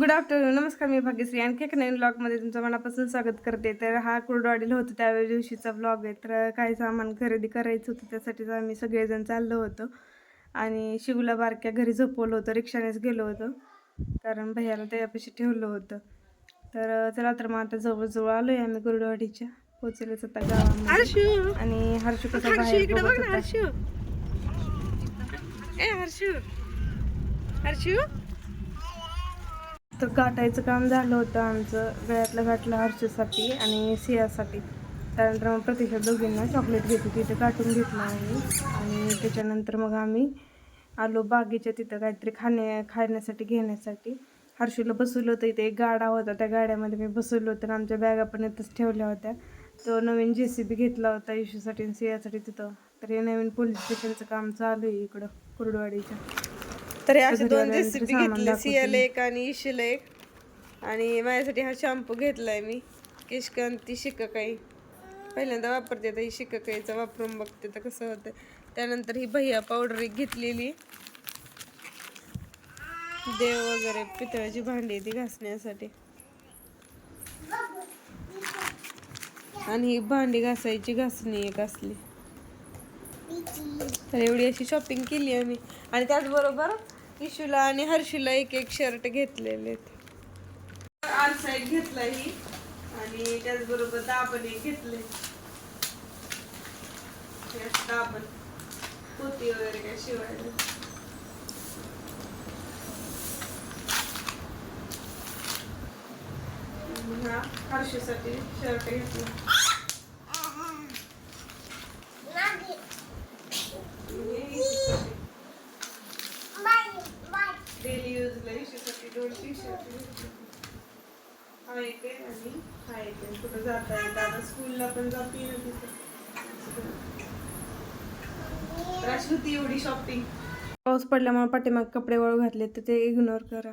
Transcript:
Good afternoon नमस्कार मी भाग्यश्री. आणखी एक नवीन ब्लॉगमध्ये तुमचं मनापासून स्वागत करते. तर हा कुरडवाडीला होतं त्यावेळी दिवशीचा ब्लॉग आहे. तर काही सामान खरेदी करायचं होतं त्यासाठीच आम्ही सगळेजण चाललो होतो. आणि शिवला बारक्या घरी झोपवलं होतं रिक्षानेच गेलो होतो. कारण भैयाला त्यापाशी ठेवलं होतं. तर चला तर मग आता जवळजवळ आलो आहे आम्ही कुरडवाडीच्या. पोचलेच आता गावामध्ये. आणि हर्षू कसा बाहेर हर्षू. हर्षू? तर गाठायचं काम झालं होतं आमचं गळ्यातलं गाठलं हर्षूसाठी आणि सियासाठी. त्यानंतर मग प्रतीक्षा दोघींना चॉकलेट घेतली तिथे गाठून घेतलं आम्ही. आणि त्याच्यानंतर मग आम्ही आलो बागेच्या तिथं काहीतरी खाणे खाण्यासाठी घेण्यासाठी. हर्षूला बसवलं होतं इथे एक गाडा होता. त्या गाड्यामध्ये मी बसवलं होतं आणि आमच्या बॅगा पण इथंच ठेवल्या होत्या. तो नवीन जे सी बी घेतला होता इशूसाठी आणि सियासाठी तिथं. तर हे नवीन पोलीस स्टेशनचं काम चालू आहे इकडं कुरडवाडीच्या. तर हे असे घरी दोन रेसिपी घेतले सियाला एक आणि इशीला एक आणि माझ्यासाठी हा शॅम्पू घेतलाय मी. केशकांती शिकाकाई पहिल्यांदा वापरते आता ही शिकाकाईचा वापरून बघते तर कसं होतं त्यानंतर ही भैया पावडर एक घेतलेली. देव वगैरे पितळाची भांडी ती घासण्यासाठी. आणि ही भांडी घासायची घासणी एक असली. तर एवढी अशी शॉपिंग केली आम्ही. आणि त्याचबरोबर इशूला आणि हर्षीला एक एक शर्ट घेतलेले आरसा एक घेतला ही. आणि त्याचबरोबर दाबण एक घेतले दाबण पोती वगैरे काय शिवायला. हा हर्षूसाठी शर्ट घेतला हा एक आहे आणि हा एक आहे कुठं जाता येतं? आता स्कूलला पण जाते ना एवढी शॉपिंग पाऊस पडल्यामुळे पाठीमाग कपडे वळू घातले तर ते इग्नोर करा.